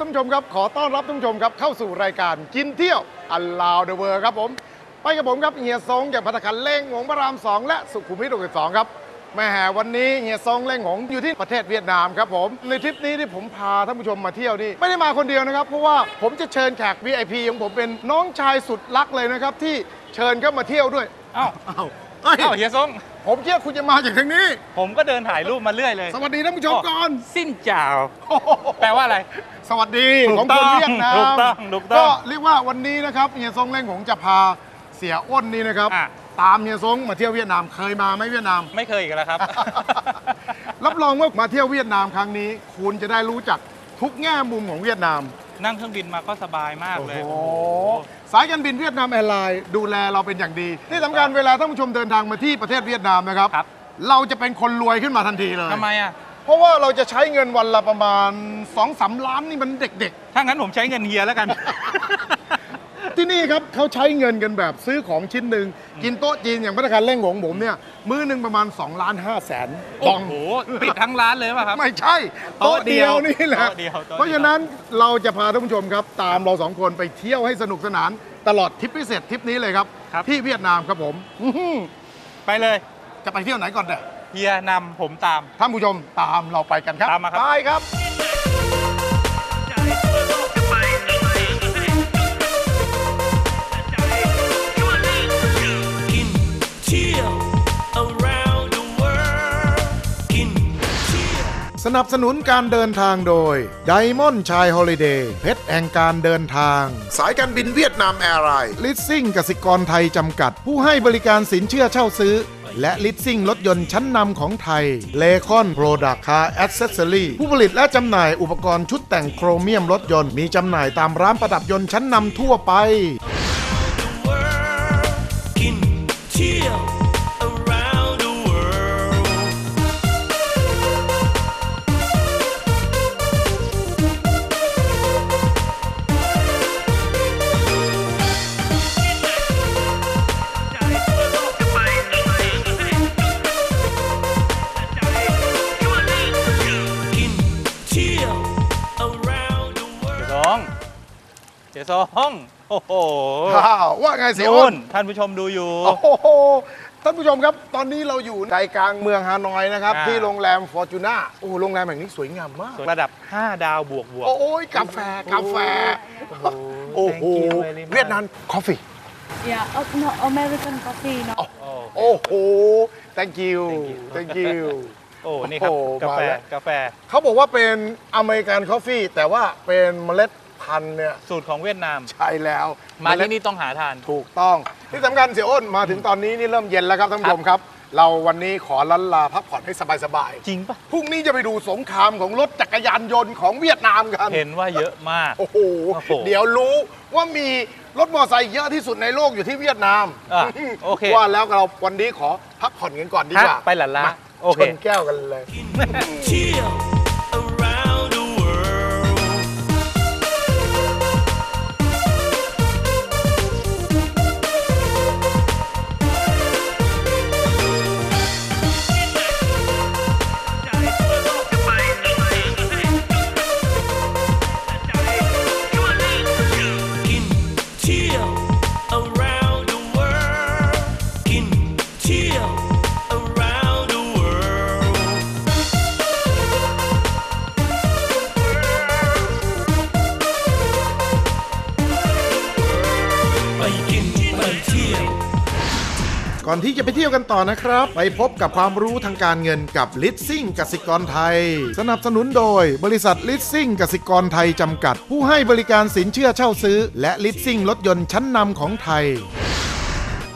ครับท่านผู้ชมครับ ขอต้อนรับท่านผู้ชมครับเข้าสู่รายการกินเที่ยวอัลลาวเดอะเวอร์ครับผม ไปกับผมครับเฮียซงจากพัตตาคันเล่งหงพระรามสองและสุขุมวิท62ครับแม่แห่วันนี้เฮียซงเล่งหงอยู่ที่ประเทศเวียดนามครับผม ในทริปนี้ที่ผมพาท่านผู้ชมมาเที่ยวนี่ไม่ได้มาคนเดียวนะครับ เพราะว่าผมจะเชิญแขก VIP ของผมเป็นน้องชายสุดรักเลยนะครับที่เชิญเข้ามาเที่ยวด้วยอ้าวอ้าวเอ้ยอ้าวเฮียซง ผมเชื่อคุณจะมาจากทางนี้ ผมก็เดินถ่ายรูปมาเรื่อยเลยสวัสดีท่านผู้ชมก่อน สิ้นจ่าวโอ้โหแปลว่าอะไร สวัสดีถูกของคนต้องเวียดนามถูกต้องถูกต้องก็เรียกว่าวันนี้นะครับเฮียซงเล่งหงจะพาเสียอ้นนี่นะครับ อะ ตามเฮียซงมาเที่ยวเวียดนามเคยมาไหมเวียดนาม ไม่เคยอีกแล้วครับ รับรองว่ามาเที่ยวเวียดนามครั้งนี้ คุณจะได้รู้จักทุกแง่มุมของเวียดนาม นั่งเครื่องบินมาก็สบายมากเลย โอ้โหสายการบินเวียดนามแอร์ไลน์ดูแลเราเป็นอย่างดี ที่สำคัญเวลาท่านผู้ชมเดินทางมาที่ประเทศเวียดนามนะครับ ครับ เราจะเป็นคนรวยขึ้นมาทันทีเลย ทำไมอะ เพราะว่าเราจะใช้เงินวันละประมาณ2อสล้านนี่มันเด็กถ้างั้นผมใช้เงินเฮียแล้วกัน ๆ ที่นี่ครับเขาใช้เงินกันแบบซื้อของชิ้นหนึ่งกินโต๊ะจีนอย่างพัตตาคารเล่งหงผมเนี่ยมื้อหนึ่งประมาณ2ล้าน5แสนบโอ้องโหปิดทั้งร้านเลยป่ะครับ ไม่ใช่โต๊ะโต๊ะเดียวเดียวนี่แหละ โต๊ะเดียวโต๊ะเดียว เพราะฉะนั้นเราจะพาท่านผู้ชมครับ ตามเราสองคนไปเที่ยวให้สนุกสนาน ตลอดทริปพิเศษทริปนี้เลยครับ ครับ ที่เวียดนามครับผมอื้อหือไปเลยจะไปเที่ยวไหนก่อนเด้อเฮียนำผมตาม ท่านผู้ชมตามเราไปกันครับตามมาครับ ไปครับ นับสนุนการเดินทางโดย Diamond ชายฮอลิเดย์เพชรแห่งการเดินทาง สายการบินเวียดนามแอร์ไลน์ลิสซิ่งกสิกรไทยจำกัด ผู้ให้บริการสินเชื่อเช่าซื้อ และลิสซิ่งรถยนต์ชั้นนำของไทยเลคอนโปรดักคาร์แอ c เซสซอรี่ผู้ผลิตและจำหน่ายอุปกรณ์ชุดแต่งโครเมียมรถยนต์มีจำหน่ายตามร้านประดับยนต์ชั้นนำทั่วไป เฮียซงโอ้โหว้าวว่าไงเสียอ้นู่นนท่านผู้ชมดูอยู่ โอ้โหท่านผู้ชมครับ ตอนนี้เราอยู่ใจกลางเมืองฮานอยนะครับ อ่า ที่โรงแรมฟอร์จูน่าโอ้โรงแรมแห่งนี้สวยงามมากระดับ 5 ดาวบวกบวก โอ้ยกาแฟกาแฟ โอ้โห Thank you very much เวียดนามคอฟฟี่ Yeah, oh, no, American coffee, no. โอ้โอ้โห thank you thank you โอ้นี่ครับ โอ้โหกาแฟมาแล้ว กาแฟ เขาบอกว่าเป็นอเมริกันคอฟฟี่แต่ว่าเป็นเมล็ด พันธุ์เนี่ยสูตรของเวียดนาม ใช่แล้วมาเล็ที่ดนี่ต้องหาทาน ถูกต้อง ที่สำคัญเสียอ้นมาถึงตอนนี้นี่เริ่มเย็นแล้วครับท่านผู้ชมครับ เราวันนี้ขอลันลาพักผ่อนให้สบายจริงปะๆพรุ่งนี้จะไปดูสงครามของรถจักรยานยนต์ของเวียดนามกันเห็นว่าเยอะมาก โอ้โหโอ้โห เดี๋ยวรู้ว่ามีรถมอเตอร์ไซค์เยอะที่สุดในโลกอยู่ที่เวียดนามอะโอเคว่าแล้วเราวันนี้ขอพักผ่อนกันก่อนดีกว่าฮะไปหลั่นล้ามาโอเค ชนแก้วกันเลย เที่ยว ก่อนที่จะไปเที่ยวกันต่อนะครับ ไปพบกับความรู้ทางการเงินกับลิ s ซิ่งกสิกรไทย สนับสนุนโดยบริษัทลิ s ซิ่งกสิกรไทยจำกัด ผู้ให้บริการสินเชื่อเช่าซื้อ และลิ s ซิ่งรถยนต์ชั้นนำของไทย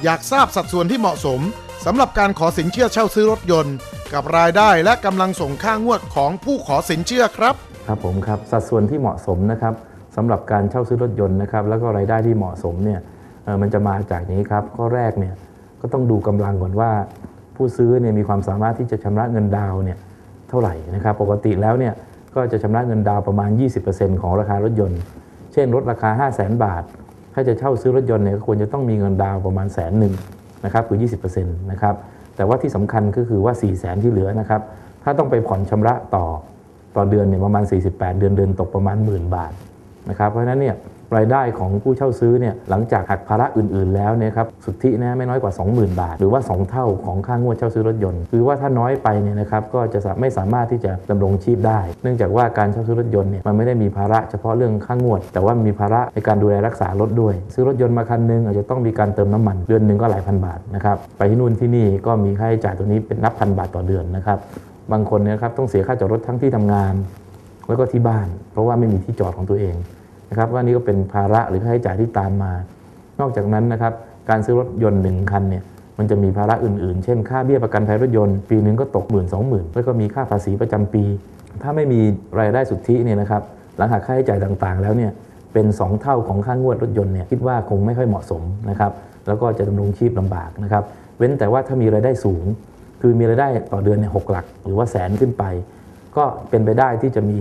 อยากทราบสัดส่วนที่เหมาะสมสำหรับการขอสินเชื่อเช่าซื้อรถยนต์ กับรายได้และกำลังส่งค่างวดของผู้ขอสินเชื่อครับ ครับผมครับสัดส่วนที่เหมาะสมนะครับสำหรับการเช่าซื้อรถยนต์นะครับแล้วก็รายได้ที่เหมาะสมเนี่ยเออมันจะมาจากนี้ครับข้อแรกเนี่ย ก็ต้องดูกำลังก่อนว่า ผู้ซื้อเนี่ยมีความสามารถที่จะชำระเงินดาวเนี่ยเท่าไหร่นะครับปกติแล้วเนี่ยก็จะชำระเงินดาวประมาณ 20%ของราคารถยนต์ เช่น รถราคา 5 0 0 0 0 0บาท ถ้าจะเช่าซื้อรถยนต์เนี่ยก็ควรจะต้องมีเงินดาวประมาณแสนหนึ่งนะครับคือ 20%นะครับแต่ว่าที่สำคัญก็คือว่า 4 0 0 0 0 0ที่เหลือนะครับถ้าต้องไปผ่อนชำระต่อต่อเดือนเนี่ยประมาณ 48 เดือนเดือนตกประมาณหมื่นบาทนะครับเพราะฉะนั้นเนี่ย รายได้ของผู้เช่าซื้อเนี่ยหลังจากหักภาระอื่นๆ แล้วเนี่ยครับสุทธินะไม่น้อยกว่า 20,000 บาท หรือว่า 2 เท่าของค่างวดเช่าซื้อรถยนต์ คือว่าถ้าน้อยไปเนี่ยนะครับก็จะไม่สามารถที่จะดำรงชีพได้ เนื่องจากว่าการเช่าซื้อรถยนต์เนี่ยมันไม่ได้มีภาระเฉพาะเรื่องค่างวด แต่ว่ามีภาระในการดูแลรักษารถด้วย ซื้อรถยนต์มาคันหนึงอาจจะต้องมีการเติมน้ำมันเดือนหนึ่งก็หลายพันบาทนะครับไปที่นู่นที่นี่ก็มีค่าใช้จ่ายตัวนี้เป็นนับพันบาทต่อเดือนนะครับบางคนเนี่ยนะครับต้องเสียค่าจอดรถทั้งที่ทำงาน แล้วก็ที่บ้าน เพราะว่าไม่มีที่จอดของตัวเอง นะครับว่านี่ก็เป็นภาระหรือค่าใช้จ่ายที่ตามมา นอกจากนั้นนะครับการซื้อรถยนต์หนึ่งคันเนี่ยมันจะมีภาระอื่นๆ เช่น ค่าเบี้ยประกันภัยรถยนต์ ปีหนึ่งก็ตกหมื่นสองหมื่นแล้วก็มีค่าภาษีประจำปี ถ้าไม่มีรายได้สุทธิเนี่ยนะครับหลังหักค่าใช้จ่ายต่างๆ แล้วเนี่ยเป็น 2 เท่าของค่างวดรถยนต์เนี่ยคิดว่าคงไม่ค่อยเหมาะสมนะครับแล้วก็จะดำรงชีพลำบากนะครับเว้นแต่ว่าถ้ามีรายได้สูง คือมีรายได้ต่อเดือนเนี่ยหกหลัก หรือว่าแสนขึ้นไป ก็เป็นไปได้ที่จะมี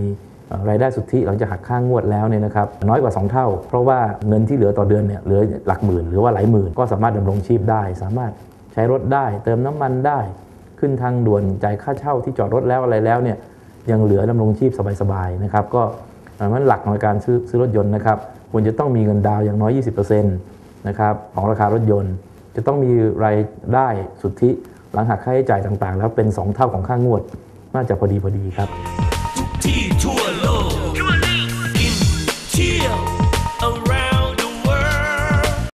รายได้สุทธิหลังจากหักค่างวดแล้วเนี่ยนะครับน้อยกว่า 2 เท่า เพราะว่าเงินที่เหลือต่อเดือนเนี่ยเหลือหลักหมื่นหรือว่าหลายหมื่นก็สามารถดำรงชีพได้ สามารถใช้รถได้ เติมน้ำมันได้ ขึ้นทางด่วนจ่ายค่าเช่าที่จอดรถแล้วอะไรแล้วเนี่ยยังเหลือดำรงชีพสบายๆนะครับก็ดังนั้นหลักในการซื้อซื้อรถยนต์นะครับควรจะต้องมีเงินดาวอย่างน้อย 20%นะครับของราคารถยนต์ จะต้องมีรายได้สุทธิหลังหักค่าใช้จ่ายต่างๆ แล้วเป็น 2 เท่าของค่างวด น่าจะพอดีพอดีครับ T to a low.